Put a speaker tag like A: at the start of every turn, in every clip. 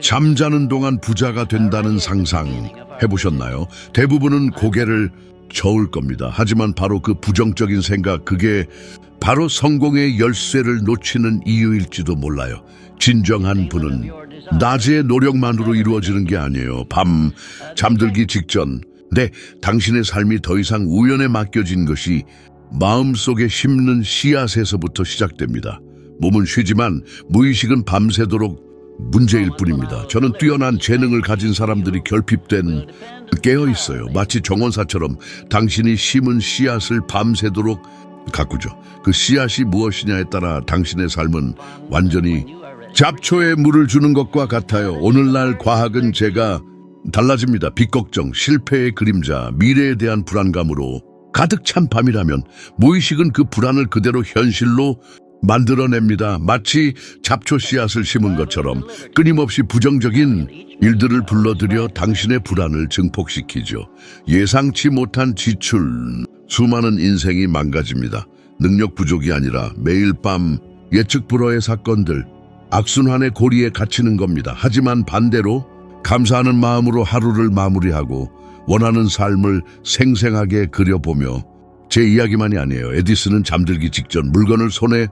A: 잠자는 동안 부자가 된다는 상상 해보셨나요? 대부분은 고개를 저을 겁니다. 하지만 바로 그 부정적인 생각, 그게 바로 성공의 열쇠를 놓치는 이유일지도 몰라요. 진정한 분은 낮의 노력만으로 이루어지는 게 아니에요. 밤 잠들기 직전. 네, 당신의 삶이 더 이상 우연에 맡겨진 것이 마음속에 심는 씨앗에서부터 시작됩니다. 몸은 쉬지만 무의식은 밤새도록 문제일 뿐입니다. 저는 뛰어난 재능을 가진 사람들이 결핍된 깨어 있어요. 마치 정원사처럼 당신이 심은 씨앗을 밤새도록 가꾸죠. 그 씨앗이 무엇이냐에 따라 당신의 삶은 완전히 잡초에 물을 주는 것과 같아요. 오늘날 과학은 제가 달라집니다. 빚 걱정, 실패의 그림자, 미래에 대한 불안감으로 가득 찬 밤이라면 무의식은 그 불안을 그대로 현실로 만들어냅니다. 마치 잡초 씨앗을 심은 것처럼 끊임없이 부정적인 일들을 불러들여 당신의 불안을 증폭시키죠. 예상치 못한 지출, 수많은 인생이 망가집니다. 능력 부족이 아니라 매일 밤 예측 불허의 사건들, 악순환의 고리에 갇히는 겁니다. 하지만 반대로 감사하는 마음으로 하루를 마무리하고 원하는 삶을 생생하게 그려보며 제 이야기만이 아니에요. 에디슨은 잠들기 직전 물건을 손에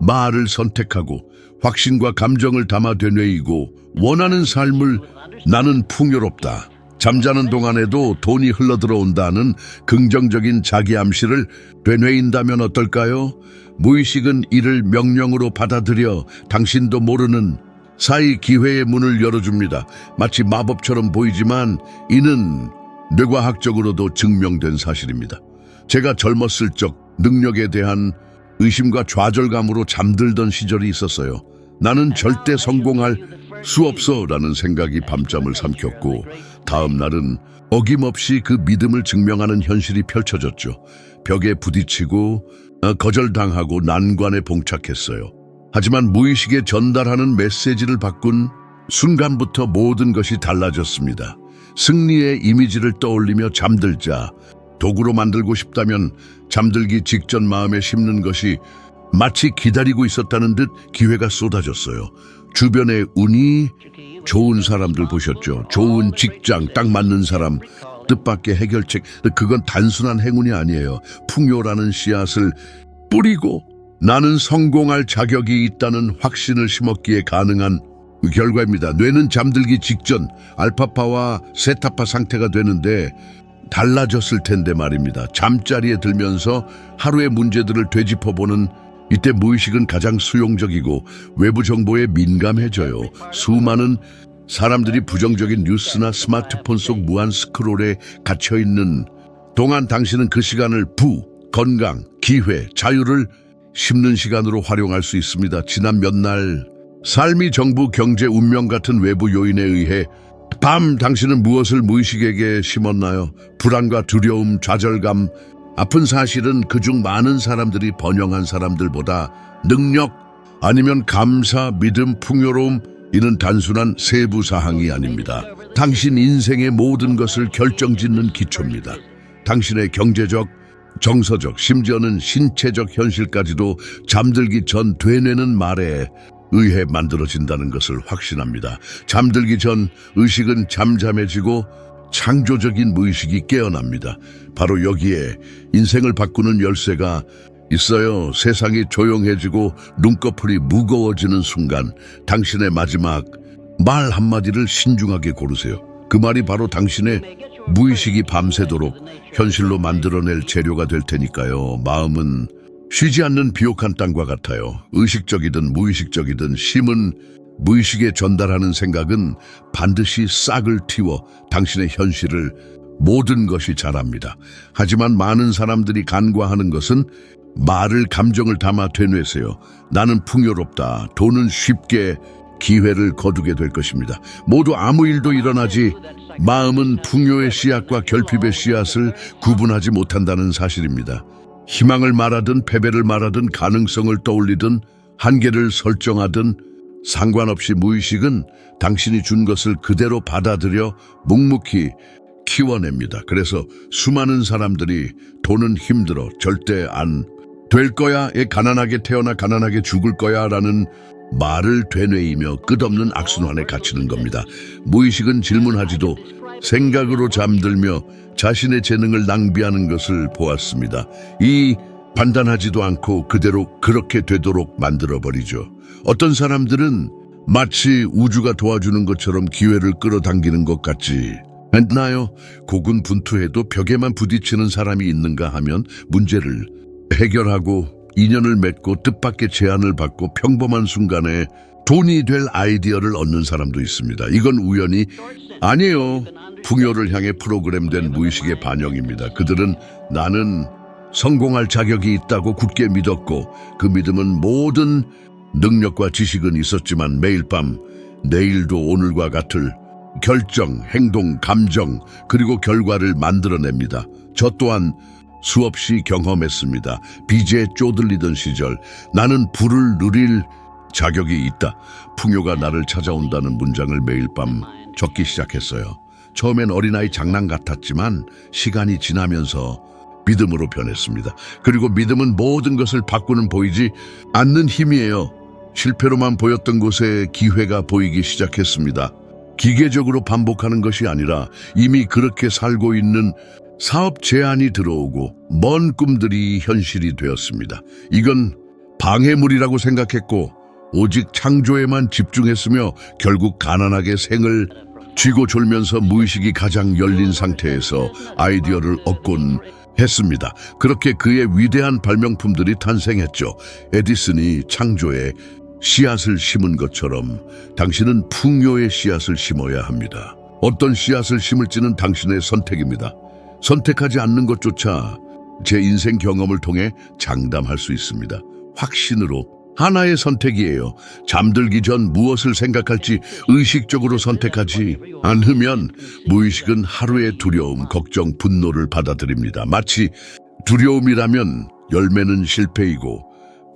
A: 말을 선택하고 확신과 감정을 담아 되뇌이고 원하는 삶을 나는 풍요롭다. 잠자는 동안에도 돈이 흘러들어온다는 긍정적인 자기 암시를 되뇌인다면 어떨까요? 무의식은 이를 명령으로 받아들여 당신도 모르는 사이 기회의 문을 열어줍니다. 마치 마법처럼 보이지만 이는 뇌과학적으로도 증명된 사실입니다. 제가 젊었을 적 능력에 대한 의심과 좌절감으로 잠들던 시절이 있었어요. 나는 절대 성공할 수 없어라는 생각이 밤잠을 삼켰고 다음 날은 어김없이 그 믿음을 증명하는 현실이 펼쳐졌죠. 벽에 부딪히고 어, 거절당하고 난관에 봉착했어요. 하지만 무의식에 전달하는 메시지를 바꾼 순간부터 모든 것이 달라졌습니다. 승리의 이미지를 떠올리며 잠들자 도구로 만들고 싶다면 잠들기 직전 마음에 심는 것이 마치 기다리고 있었다는 듯 기회가 쏟아졌어요. 주변에 운이 좋은 사람들 보셨죠? 좋은 직장, 딱 맞는 사람, 뜻밖의 해결책. 그건 단순한 행운이 아니에요. 풍요라는 씨앗을 뿌리고 나는 성공할 자격이 있다는 확신을 심었기에 가능한 결과입니다. 뇌는 잠들기 직전 알파파와 세타파 상태가 되는데 달라졌을 텐데 말입니다. 잠자리에 들면서 하루의 문제들을 되짚어보는 이때 무의식은 가장 수용적이고 외부 정보에 민감해져요. 수많은 사람들이 부정적인 뉴스나 스마트폰 속 무한 스크롤에 갇혀있는 동안 당신은 그 시간을 부, 건강, 기회, 자유를 심는 시간으로 활용할 수 있습니다. 지난 몇 날 삶이 정부, 경제, 운명 같은 외부 요인에 의해 밤 당신은 무엇을 무의식에게 심었나요? 불안과 두려움, 좌절감, 아픈 사실은 그중 많은 사람들이 번영한 사람들보다 능력 아니면 감사, 믿음, 풍요로움 이는 단순한 세부 사항이 아닙니다. 당신 인생의 모든 것을 결정짓는 기초입니다. 당신의 경제적, 정서적, 심지어는 신체적 현실까지도 잠들기 전 되뇌는 말에 의해 만들어진다는 것을 확신합니다. 잠들기 전 의식은 잠잠해지고 창조적인 무의식이 깨어납니다. 바로 여기에 인생을 바꾸는 열쇠가 있어요. 세상이 조용해지고 눈꺼풀이 무거워지는 순간 당신의 마지막 말 한마디를 신중하게 고르세요. 그 말이 바로 당신의 무의식이 밤새도록 현실로 만들어낼 재료가 될 테니까요. 마음은 쉬지 않는 비옥한 땅과 같아요. 의식적이든 무의식적이든 심은 무의식에 전달하는 생각은 반드시 싹을 틔워 당신의 현실을 모든 것이 자랍니다. 하지만 많은 사람들이 간과하는 것은 말을 감정을 담아 되뇌세요. 나는 풍요롭다. 돈은 쉽게 기회를 거두게 될 것입니다. 모두 아무 일도 일어나지 마음은 풍요의 씨앗과 결핍의 씨앗을 구분하지 못한다는 사실입니다. 희망을 말하든 패배를 말하든 가능성을 떠올리든 한계를 설정하든 상관없이 무의식은 당신이 준 것을 그대로 받아들여 묵묵히 키워냅니다. 그래서 수많은 사람들이 돈은 힘들어 절대 안 될 거야 에 가난하게 태어나 가난하게 죽을 거야 라는 말을 되뇌이며 끝없는 악순환에 갇히는 겁니다. 무의식은 질문하지도 생각으로 잠들며 자신의 재능을 낭비하는 것을 보았습니다. 이 판단하지도 않고 그대로 그렇게 되도록 만들어버리죠. 어떤 사람들은 마치 우주가 도와주는 것처럼 기회를 끌어당기는 것 같지 않나요? 고군분투해도 벽에만 부딪히는 사람이 있는가 하면 문제를 해결하고 인연을 맺고 뜻밖의 제안을 받고 평범한 순간에 돈이 될 아이디어를 얻는 사람도 있습니다. 이건 우연이 아니에요. 풍요를 향해 프로그램된 무의식의 반영입니다. 그들은 나는 성공할 자격이 있다고 굳게 믿었고 그 믿음은 모든 능력과 지식은 있었지만 매일 밤 내일도 오늘과 같을 결정, 행동, 감정 그리고 결과를 만들어냅니다. 저 또한 수없이 경험했습니다. 빚에 쪼들리던 시절 나는 불을 누릴 자격이 있다. 풍요가 나를 찾아온다는 문장을 매일 밤 적기 시작했어요. 처음엔 어린아이 장난 같았지만 시간이 지나면서 믿음으로 변했습니다. 그리고 믿음은 모든 것을 바꾸는 보이지 않는 힘이에요. 실패로만 보였던 곳에 기회가 보이기 시작했습니다. 기계적으로 반복하는 것이 아니라 이미 그렇게 살고 있는 사업 제안이 들어오고 먼 꿈들이 현실이 되었습니다. 이건 방해물이라고 생각했고 오직 창조에만 집중했으며 결국 가난하게 생을 쥐고 졸면서 무의식이 가장 열린 상태에서 아이디어를 얻곤 했습니다. 그렇게 그의 위대한 발명품들이 탄생했죠. 에디슨이 창조에 씨앗을 심은 것처럼 당신은 풍요의 씨앗을 심어야 합니다. 어떤 씨앗을 심을지는 당신의 선택입니다. 선택하지 않는 것조차 제 인생 경험을 통해 장담할 수 있습니다. 확신으로 하나의 선택이에요. 잠들기 전 무엇을 생각할지 의식적으로 선택하지 않으면 무의식은 하루의 두려움, 걱정, 분노를 받아들입니다. 마치 두려움이라면 열매는 실패이고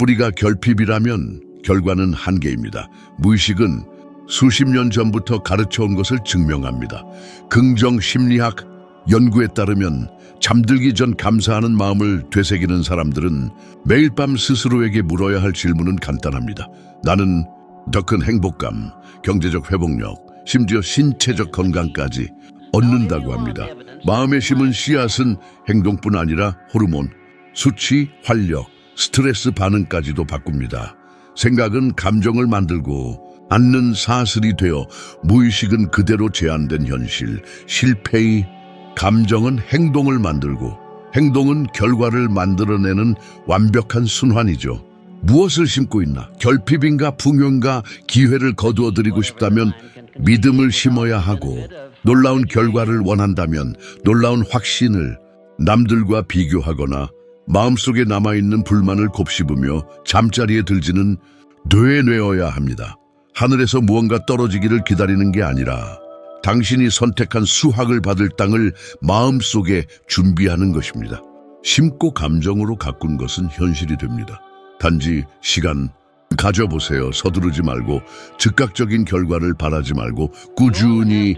A: 뿌리가 결핍이라면 결과는 한계입니다. 무의식은 수십 년 전부터 가르쳐온 것을 증명합니다. 긍정 심리학 연구에 따르면 잠들기 전 감사하는 마음을 되새기는 사람들은 매일 밤 스스로에게 물어야 할 질문은 간단합니다. 나는 더 큰 행복감, 경제적 회복력, 심지어 신체적 건강까지 얻는다고 합니다. 마음에 심은 씨앗은 행동뿐 아니라 호르몬, 수치, 활력, 스트레스 반응까지도 바꿉니다. 생각은 감정을 만들고 않는 사슬이 되어 무의식은 그대로 제한된 현실, 실패의 감정은 행동을 만들고 행동은 결과를 만들어내는 완벽한 순환이죠. 무엇을 심고 있나? 결핍인가 풍요인가 기회를 거두어드리고 싶다면 믿음을 심어야 하고 놀라운 결과를 원한다면 놀라운 확신을 남들과 비교하거나 마음속에 남아있는 불만을 곱씹으며 잠자리에 들지는 되뇌어야 합니다. 하늘에서 무언가 떨어지기를 기다리는 게 아니라 당신이 선택한 수확을 받을 땅을 마음속에 준비하는 것입니다. 심고 감정으로 가꾼 것은 현실이 됩니다. 단지 시간 가져보세요. 서두르지 말고 즉각적인 결과를 바라지 말고 꾸준히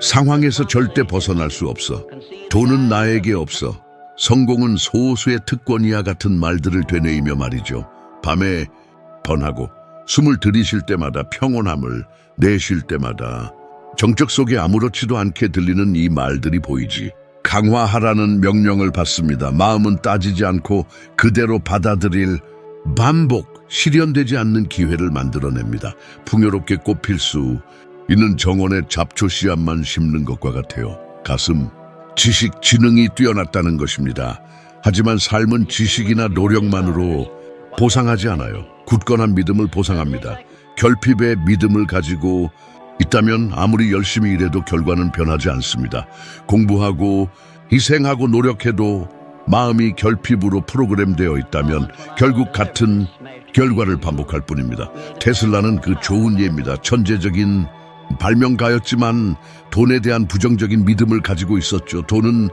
A: 상황에서 절대 벗어날 수 없어. 돈은 나에게 없어. 성공은 소수의 특권이야 같은 말들을 되뇌이며 말이죠. 밤에 번하고 숨을 들이쉴 때마다 평온함을 내쉴 때마다 정적 속에 아무렇지도 않게 들리는 이 말들이 보이지. 강화하라는 명령을 받습니다. 마음은 따지지 않고 그대로 받아들일 반복, 실현되지 않는 기회를 만들어냅니다. 풍요롭게 꽃필 수 있는 정원의 잡초 씨앗만 심는 것과 같아요. 가슴, 지식, 지능이 뛰어났다는 것입니다. 하지만 삶은 지식이나 노력만으로 보상하지 않아요. 굳건한 믿음을 보상합니다. 결핍의 믿음을 가지고 있다면 아무리 열심히 일해도 결과는 변하지 않습니다. 공부하고 희생하고 노력해도 마음이 결핍으로 프로그램되어 있다면 결국 같은 결과를 반복할 뿐입니다. 테슬라는 그 좋은 예입니다. 천재적인 발명가였지만 돈에 대한 부정적인 믿음을 가지고 있었죠. 돈은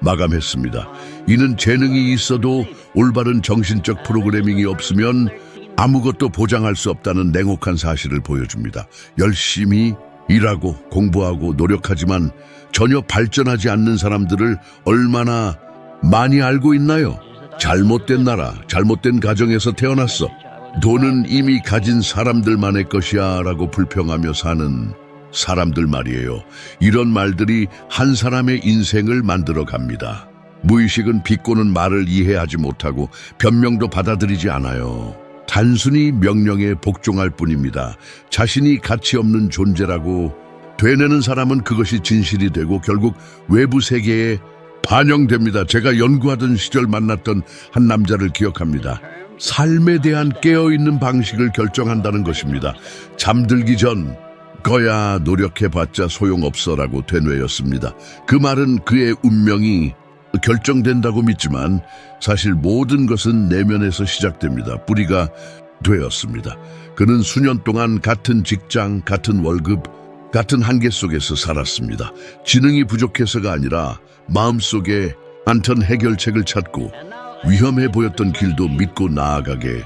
A: 마감했습니다. 이는 재능이 있어도 올바른 정신적 프로그래밍이 없으면 아무것도 보장할 수 없다는 냉혹한 사실을 보여줍니다. 열심히 일하고 공부하고 노력하지만 전혀 발전하지 않는 사람들을 얼마나 많이 알고 있나요? 잘못된 나라, 잘못된 가정에서 태어났어. 돈은 이미 가진 사람들만의 것이야 라고 불평하며 사는 사람들 말이에요. 이런 말들이 한 사람의 인생을 만들어 갑니다. 무의식은 비꼬는 말을 이해하지 못하고 변명도 받아들이지 않아요. 단순히 명령에 복종할 뿐입니다. 자신이 가치 없는 존재라고 되뇌는 사람은 그것이 진실이 되고 결국 외부 세계에 반영됩니다. 제가 연구하던 시절 만났던 한 남자를 기억합니다. 삶에 대한 깨어있는 방식을 결정한다는 것입니다. 잠들기 전 거야 노력해봤자 소용없어라고 되뇌였습니다. 그 말은 그의 운명이 결정된다고 믿지만 사실 모든 것은 내면에서 시작됩니다. 뿌리가 되었습니다. 그는 수년 동안 같은 직장, 같은 월급, 같은 한계 속에서 살았습니다. 지능이 부족해서가 아니라 마음속에 안턴 해결책을 찾고 위험해 보였던 길도 믿고 나아가게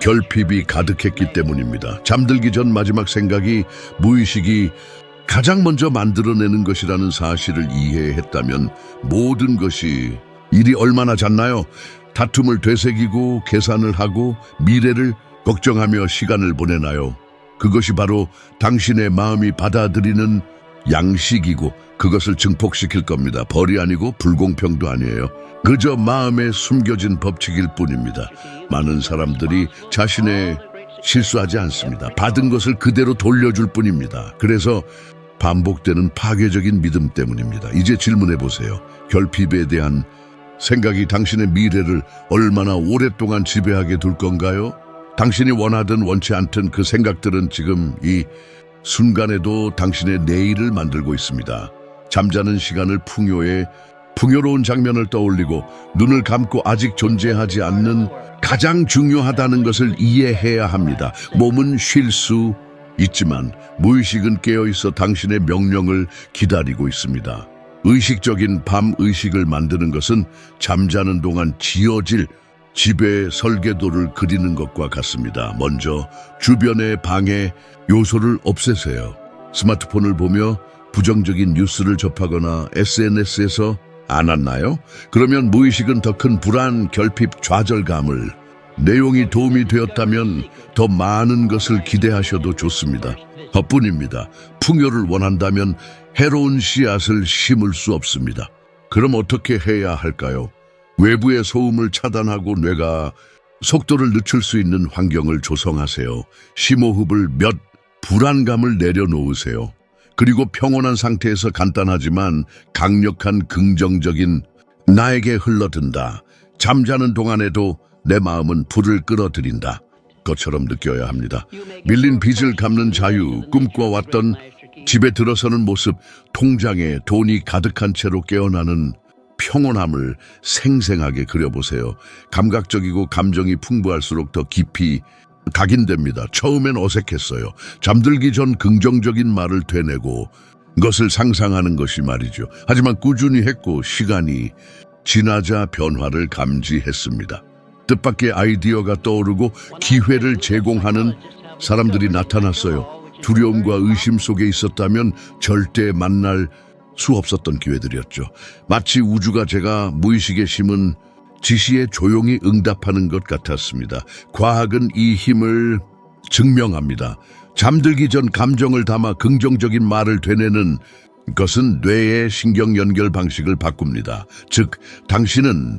A: 결핍이 가득했기 때문입니다. 잠들기 전 마지막 생각이 무의식이 가장 먼저 만들어내는 것이라는 사실을 이해했다면 모든 것이 일이 얼마나 잤나요? 다툼을 되새기고 계산을 하고 미래를 걱정하며 시간을 보내나요? 그것이 바로 당신의 마음이 받아들이는 양식이고 그것을 증폭시킬 겁니다. 벌이 아니고 불공평도 아니에요. 그저 마음에 숨겨진 법칙일 뿐입니다. 많은 사람들이 자신의 실수하지 않습니다. 받은 것을 그대로 돌려줄 뿐입니다. 그래서 반복되는 파괴적인 믿음 때문입니다. 이제 질문해 보세요. 결핍에 대한 생각이 당신의 미래를 얼마나 오랫동안 지배하게 둘 건가요? 당신이 원하든 원치 않든 그 생각들은 지금 이 순간에도 당신의 내일을 만들고 있습니다. 잠자는 시간을 풍요에 풍요로운 장면을 떠올리고 눈을 감고 아직 존재하지 않는 가장 중요하다는 것을 이해해야 합니다. 몸은 쉴 수 있지만 무의식은 깨어 있어 당신의 명령을 기다리고 있습니다. 의식적인 밤 의식을 만드는 것은 잠자는 동안 지어질 집의 설계도를 그리는 것과 같습니다. 먼저 주변의 방해 요소를 없애세요. 스마트폰을 보며 부정적인 뉴스를 접하거나 SNS에서 안 왔나요? 그러면 무의식은 더 큰 불안, 결핍, 좌절감을 내용이 도움이 되었다면 더 많은 것을 기대하셔도 좋습니다. 헛뿐입니다. 풍요를 원한다면 해로운 씨앗을 심을 수 없습니다. 그럼 어떻게 해야 할까요? 외부의 소음을 차단하고 뇌가 속도를 늦출 수 있는 환경을 조성하세요. 심호흡을 몇 불안감을 내려놓으세요. 그리고 평온한 상태에서 간단하지만 강력한 긍정적인 나에게 흘러든다. 잠자는 동안에도 내 마음은 불을 끌어들인다. 것처럼 느껴야 합니다. 밀린 빚을 갚는 자유, 꿈꿔왔던 집에 들어서는 모습, 통장에 돈이 가득한 채로 깨어나는 평온함을 생생하게 그려보세요. 감각적이고 감정이 풍부할수록 더 깊이 각인됩니다. 처음엔 어색했어요. 잠들기 전 긍정적인 말을 되뇌고 것을 상상하는 것이 말이죠. 하지만 꾸준히 했고 시간이 지나자 변화를 감지했습니다. 뜻밖의 아이디어가 떠오르고 기회를 제공하는 사람들이 나타났어요. 두려움과 의심 속에 있었다면 절대 만날 수 없었던 기회들이었죠. 마치 우주가 제가 무의식에 심은 지시에 조용히 응답하는 것 같았습니다. 과학은 이 힘을 증명합니다. 잠들기 전 감정을 담아 긍정적인 말을 되뇌는 것은 뇌의 신경 연결 방식을 바꿉니다. 즉, 당신은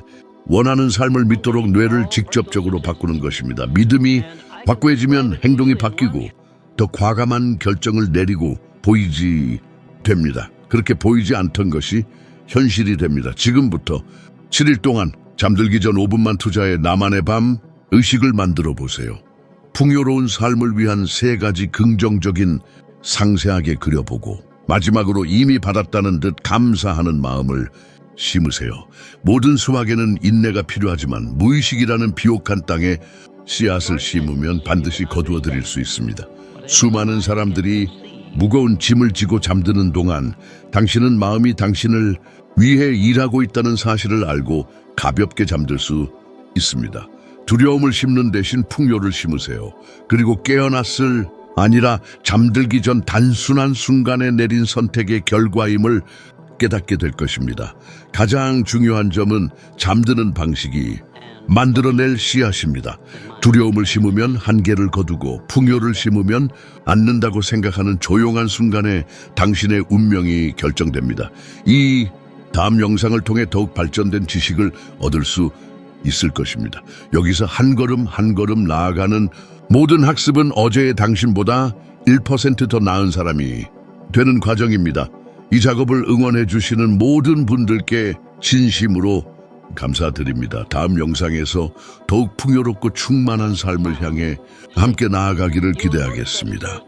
A: 원하는 삶을 믿도록 뇌를 직접적으로 바꾸는 것입니다. 믿음이 확고해지면 행동이 바뀌고 더 과감한 결정을 내리고 보이지 됩니다. 그렇게 보이지 않던 것이 현실이 됩니다. 지금부터 7일 동안 잠들기 전 5분만 투자해 나만의 밤 의식을 만들어 보세요. 풍요로운 삶을 위한 세 가지 긍정적인 상세하게 그려보고 마지막으로 이미 받았다는 듯 감사하는 마음을 심으세요. 모든 수확에는 인내가 필요하지만 무의식이라는 비옥한 땅에 씨앗을 심으면 반드시 거두어 드릴 수 있습니다. 수많은 사람들이 무거운 짐을 지고 잠드는 동안 당신은 마음이 당신을 위해 일하고 있다는 사실을 알고 가볍게 잠들 수 있습니다. 두려움을 심는 대신 풍요를 심으세요. 그리고 깨어났을 아니라 잠들기 전 단순한 순간에 내린 선택의 결과임을 깨닫게 될 것입니다. 가장 중요한 점은 잠드는 방식이 만들어낼 씨앗입니다. 두려움을 심으면 한계를 거두고 풍요를 심으면 않는다고 생각하는 조용한 순간에 당신의 운명이 결정됩니다. 이 다음 영상을 통해 더욱 발전된 지식을 얻을 수 있을 것입니다. 여기서 한 걸음 한 걸음 나아가는 모든 학습은 어제의 당신보다 1%더 나은 사람이 되는 과정입니다. 이 작업을 응원해 주시는 모든 분들께 진심으로 감사드립니다. 다음 영상에서 더욱 풍요롭고 충만한 삶을 향해 함께 나아가기를 기대하겠습니다.